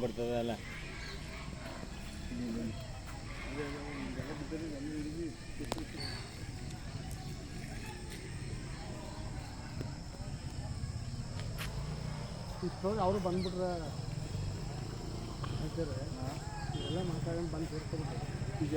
படுத்ததால. இப்போ அவரும் பண்ணிவிடுற ಅಲ್ಲ ಇಷ್ಟೊಂದು ಅವರು ಬಂದ್ಬಿಟ್ರೆ ಹೇಳ್ತಾರೆ ಎಲ್ಲ ಮಾತಾಡ್ಕೊಂಡು ಬಂದು ಸೇರ್ಕೊಬಿಟ್ರೆ ಈಗ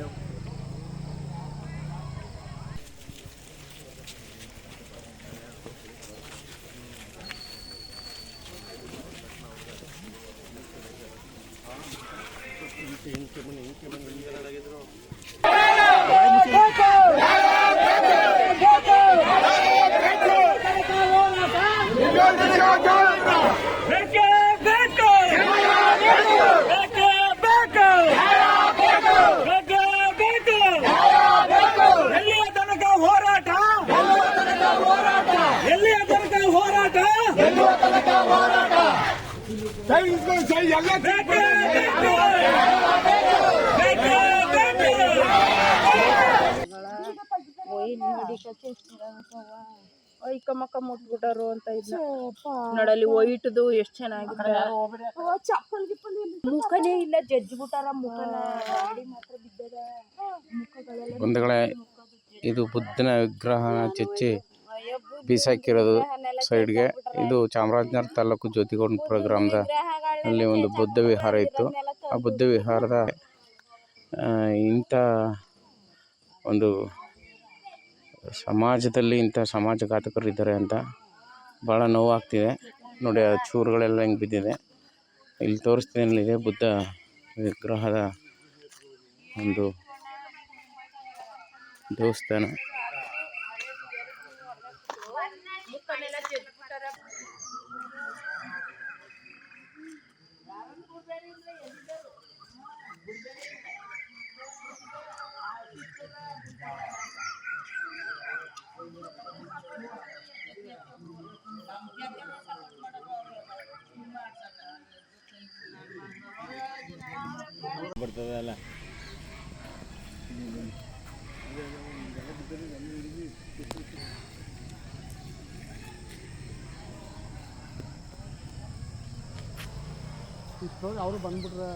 ಬೇಕೇ ಒಯ್ ಕಮ್ಮಕ್ಕ ಮುಟ್ಬಿಟ್ಟರು ಅಂತ ಇದ್ನ. ನೋಡಲ್ಲಿ ಒಯ್ಟದು ಎಷ್ಟು ಚೆನ್ನಾಗಿದೆ. ಮುಖನೇ ಇಲ್ಲ ಜಜ್ಜಿ ಬಿಟ್ಟಾರ ಮುಖನ ಮಾತ್ರ ಬಿದ್ದದ. ಮುಖಗಳೆಲ್ಲ ಇದು ಬುದ್ಧನ ವಿಗ್ರಹನ ಚಚ್ಚಿ ಬೀಸಾಕಿರೋದು ಸೈಡ್ಗೆ ಇದು ಚಾಮರಾಜನಗರ ತಾಲೂಕು ಜ್ಯೋತಿಗೊಂಡ ಗ್ರಾಮದ ಅಲ್ಲಿ ಒಂದು ಬುದ್ಧ ವಿಹಾರ ಇತ್ತು. ಆ ಬುದ್ಧ ವಿಹಾರದ ಇಂಥ ಒಂದು ಸಮಾಜದಲ್ಲಿ ಇಂಥ ಸಮಾಜಘಾತಕರು ಇದ್ದಾರೆ ಅಂತ ಭಾಳ ನೋವಾಗ್ತಿದೆ. ನೋಡಿ ಆ ಚೂರುಗಳೆಲ್ಲ ಹೆಂಗೆ ಬಿದ್ದಿದೆ. ಇಲ್ಲಿ ತೋರಿಸ್ತೀನಿ ಇದೆ ಬುದ್ಧ ವಿಗ್ರಹದ ಒಂದು ದೇವಸ್ಥಾನ. ಬರ್ತದೆ ಅಲ್ಲ. ಇಷ್ಟೊಂದು ಅವರು ಬಂದ್ಬಿಟ್ರೆ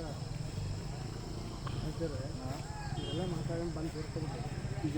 ಹೇಳ್ತಾರೆ. ಎಲ್ಲ ಮಾತಾಡೋಣ ಬಂದು ಸೇರ್ಕೊಬಿಟ್ಟು. ಈಗ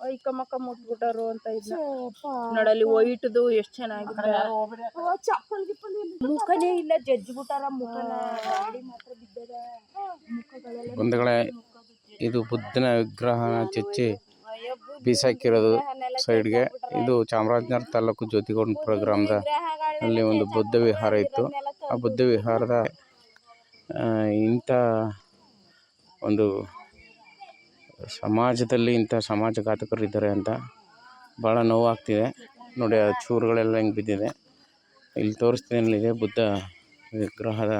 ಒಯ್ ಕಮ್ಮಕ್ಕ ಮುಟ್ಬಿಟ್ಟರು ಅಂತ ಇದ್ನ. ನೋಡಲ್ಲಿ ವೈಟ್ದು ಎಷ್ಟು ಚೆನ್ನಾಗಿದೆ. ಮುಖನೇ ಇಲ್ಲ ಜಜ್ಜಿ ಬಿಟ್ಟಾರ ಮುಖನ. ಮಾತ್ರ ಬಿದ್ದದ. ಮುಖಗಳೆಲ್ಲ ಬಂಧುಗಳೇ ಇದು ಬುದ್ಧನ ವಿಗ್ರಹನ ಚಚ್ಚಿ ಬೀಸಾಕಿರೋದು ಸೈಡ್ಗೆ. ಇದು ಚಾಮರಾಜನಗರ ತಾಲೂಕು ಜ್ಯೋತಿಗೌಡ ಪ್ರೋಗ್ರಾಮ್ದ ಅಲ್ಲಿ ಒಂದು ಬುದ್ಧ ವಿಹಾರ ಇತ್ತು. ಆ ಬುದ್ಧ ವಿಹಾರದ ಇಂಥ ಒಂದು ಸಮಾಜದಲ್ಲಿ ಇಂಥ ಸಮಾಜಘಾತಕರು ಇದ್ದಾರೆ ಅಂತ ಭಾಳ ನೋವಾಗ್ತಿದೆ. ನೋಡಿ, ಆ ಚೂರುಗಳೆಲ್ಲ ಹೆಂಗೆ ಬಿದ್ದಿದೆ. ಇಲ್ಲಿ ತೋರಿಸ್ತೀನಿ ಇದೆ ಬುದ್ಧ ವಿಗ್ರಹದ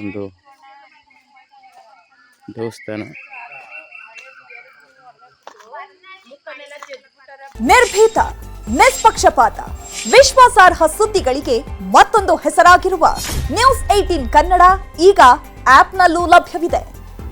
ಒಂದು ದೇವಸ್ಥಾನ. ನಿರ್ಭೀತ, ನಿಷ್ಪಕ್ಷಪಾತ, ವಿಶ್ವಾಸಾರ್ಹ ಸುದ್ದಿಗಳಿಗೆ ಮತ್ತೊಂದು ಹೆಸರಾಗಿರುವ ನ್ಯೂಸ್ ಏಟೀನ್ ಕನ್ನಡ ಈಗ ಆಪ್ನಲ್ಲೂ ಲಭ್ಯವಿದೆ.